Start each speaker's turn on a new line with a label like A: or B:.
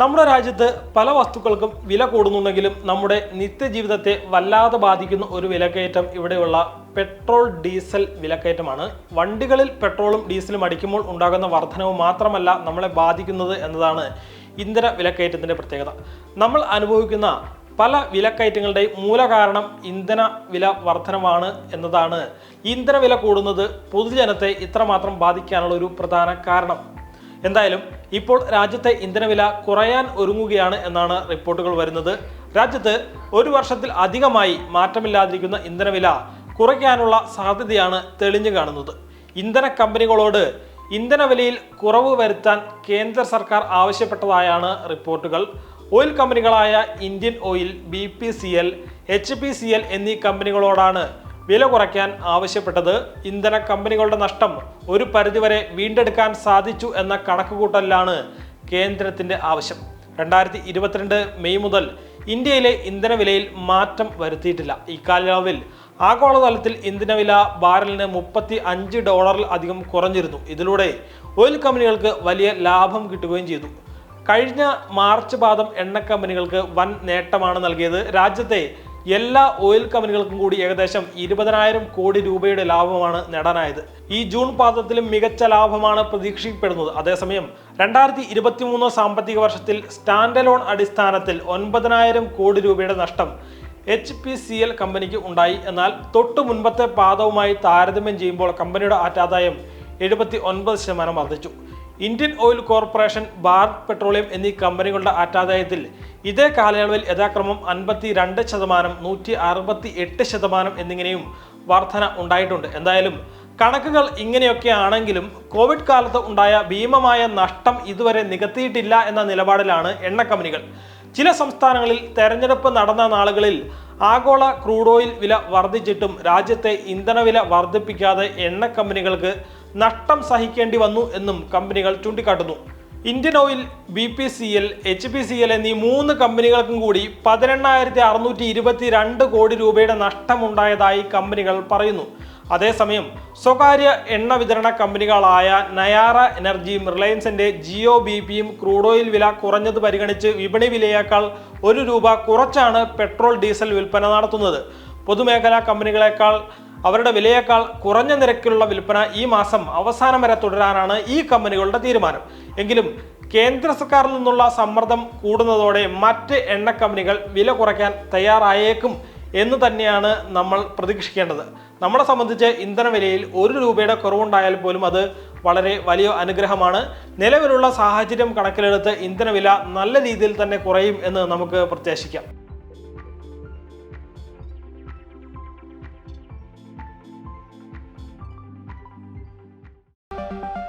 A: നമ്മുടെ രാജ്യത്ത് പല വസ്തുക്കൾക്കും വില കൂടുന്നുണ്ടെങ്കിലും നമ്മുടെ നിത്യജീവിതത്തെ വല്ലാതെ ബാധിക്കുന്ന ഒരു വിലക്കയറ്റം ഇവിടെയുള്ള പെട്രോൾ ഡീസൽ വിലക്കയറ്റമാണ്. വണ്ടികളിൽ പെട്രോളും ഡീസലും അടിക്കുമ്പോൾ ഉണ്ടാകുന്ന വർധനവ് മാത്രമല്ല നമ്മളെ ബാധിക്കുന്നത് എന്നതാണ് ഇന്ധന വിലക്കയറ്റത്തിന്റെ പ്രത്യേകത. നമ്മൾ അനുഭവിക്കുന്ന പല വിലക്കയറ്റങ്ങളുടെയും മൂലകാരണം ഇന്ധന വില വർധനമാണ് എന്നതാണ്. ഇന്ധന വില കൂടുന്നത് പൊതുജനത്തെ ഇത്രമാത്രം ബാധിക്കാനുള്ള ഒരു പ്രധാന കാരണം. എന്തായാലും ഇപ്പോൾ രാജ്യത്തെ ഇന്ധനവില കുറയാൻ ഒരുങ്ങുകയാണ് എന്നാണ് റിപ്പോർട്ടുകൾ വരുന്നത്. രാജ്യത്ത് ഒരു വർഷത്തിൽ അധികമായി മാറ്റമില്ലാതിരിക്കുന്ന ഇന്ധനവില കുറയ്ക്കാനുള്ള സാധ്യതയാണ് തെളിഞ്ഞു കാണുന്നത്. ഇന്ധന കമ്പനികളോട് ഇന്ധനവിലയിൽ കുറവ് വരുത്താൻ കേന്ദ്ര സർക്കാർ ആവശ്യപ്പെട്ടതായാണ് റിപ്പോർട്ടുകൾ. Oil കമ്പനികളായ Indian Oil B P C L H P C L എന്നീ കമ്പനികളോടാണ് വില കുറയ്ക്കാൻ ആവശ്യപ്പെട്ടത്. ഇന്ധന കമ്പനികളുടെ നഷ്ടം ഒരു പരിധിവരെ വീണ്ടെടുക്കാൻ സാധിച്ചു എന്ന കണക്കുകൂട്ടലിലാണ് കേന്ദ്രത്തിന്റെ ആവശ്യം. രണ്ടായിരത്തി ഇരുപത്തിരണ്ട് മെയ് മുതൽ ഇന്ത്യയിലെ ഇന്ധനവിലയിൽ മാറ്റം വരുത്തിയിട്ടില്ല. ഇക്കാലയളവിൽ ആഗോളതലത്തിൽ ഇന്ധനവില ബാരലിന് മുപ്പത്തി അഞ്ച് ഡോളറിൽ അധികം കുറഞ്ഞിരുന്നു. ഇതിലൂടെ ഓയിൽ കമ്പനികൾക്ക് വലിയ ലാഭം കിട്ടുകയും ചെയ്തു. കഴിഞ്ഞ മാർച്ച് പാദം എണ്ണ കമ്പനികൾക്ക് വൻ നേട്ടമാണ് നൽകിയത്. രാജ്യത്തെ എല്ലാ ഓയിൽ കമ്പനികൾക്കും കൂടി ഏകദേശം ഇരുപതിനായിരം കോടി രൂപയുടെ ലാഭമാണ് നേടാനായത്. ഈ ജൂൺ പാദത്തിലും മികച്ച ലാഭമാണ് പ്രതീക്ഷിക്കപ്പെടുന്നത്. അതേസമയം രണ്ടായിരത്തി ഇരുപത്തി മൂന്ന് സാമ്പത്തിക വർഷത്തിൽ സ്റ്റാൻഡലോൺ അടിസ്ഥാനത്തിൽ ഒൻപതിനായിരം കോടി രൂപയുടെ നഷ്ടം എച്ച് പി സി എൽ കമ്പനിക്ക് ഉണ്ടായി. എന്നാൽ തൊട്ടു മുൻപത്തെ പാദവുമായി താരതമ്യം ചെയ്യുമ്പോൾ കമ്പനിയുടെ ആറ്റാദായം എഴുപത്തി ഒൻപത് ശതമാനം വർദ്ധിച്ചു. Indian Oil Corporation Bharat petroleum എന്നീ കമ്പനികളുടെ ആറ്റാദായത്തിൽ ഇതേ കാലയളവിൽ യഥാക്രമം അൻപത്തി രണ്ട് ശതമാനം നൂറ്റി അറുപത്തി എട്ട് ശതമാനം എന്നിങ്ങനെയും വർധന ഉണ്ടായിട്ടുണ്ട്. എന്തായാലും കണക്കുകൾ ഇങ്ങനെയൊക്കെ ആണെങ്കിലും കോവിഡ് കാലത്ത് ഉണ്ടായ ഭീമമായ നഷ്ടം ഇതുവരെ നികത്തിയിട്ടില്ല എന്ന നിലപാടിലാണ് എണ്ണ കമ്പനികൾ ചില സംസ്ഥാനങ്ങളിൽ തെരഞ്ഞെടുപ്പ് നടന്ന നാളുകളിൽ ആഗോള ക്രൂഡ് ഓയിൽ വില വർദ്ധിച്ചിട്ടും രാജ്യത്തെ ഇന്ധനവില വർദ്ധിപ്പിക്കാതെ എണ്ണ കമ്പനികൾക്ക് നഷ്ടം സഹിക്കേണ്ടി വന്നു എന്നും കമ്പനികൾ ചൂണ്ടിക്കാട്ടുന്നു. Indian Oil B P C L H P C L എന്നീ മൂന്ന് കമ്പനികൾക്കും കൂടി പതിനെണ്ണായിരത്തി അറുന്നൂറ്റി ഇരുപത്തി രണ്ട് കോടി രൂപയുടെ നഷ്ടമുണ്ടായതായി കമ്പനികൾ പറയുന്നു. അതേസമയം സ്വകാര്യ എണ്ണ വിതരണ കമ്പനികളായ നയാറ എനർജിയും റിലയൻസിന്റെ ജിയോ ബി പിയും ക്രൂഡ് ഓയിൽ വില കുറഞ്ഞത് പരിഗണിച്ച് വിപണി വിലയേക്കാൾ ഒരു രൂപ കുറച്ചാണ് പെട്രോൾ ഡീസൽ വിൽപ്പന നടത്തുന്നത്. പൊതുമേഖലാ കമ്പനികളെക്കാൾ അവരുടെ വിലയേക്കാൾ കുറഞ്ഞ നിരക്കിലുള്ള വിൽപ്പന ഈ മാസം അവസാനം വരെ തുടരാനാണ് ഈ കമ്പനികളുടെ തീരുമാനം. എങ്കിലും കേന്ദ്ര സർക്കാരിൽ നിന്നുള്ള സമ്മർദ്ദം കൂടുന്നതോടെ മറ്റ് എണ്ണ കമ്പനികൾ വില കുറയ്ക്കാൻ തയ്യാറായേക്കും എന്ന് തന്നെയാണ് നമ്മൾ പ്രതീക്ഷിക്കേണ്ടത്. നമ്മളെ സംബന്ധിച്ച് ഇന്ധന വിലയിൽ ഒരു രൂപയുടെ കുറവുണ്ടായാൽ പോലും അത് വളരെ വലിയ അനുഗ്രഹമാണ്. നിലവിലുള്ള സാഹചര്യം കണക്കിലെടുത്ത് ഇന്ധനവില നല്ല രീതിയിൽ തന്നെ കുറയും എന്ന് നമുക്ക് പ്രത്യാശിക്കാം. Thank you.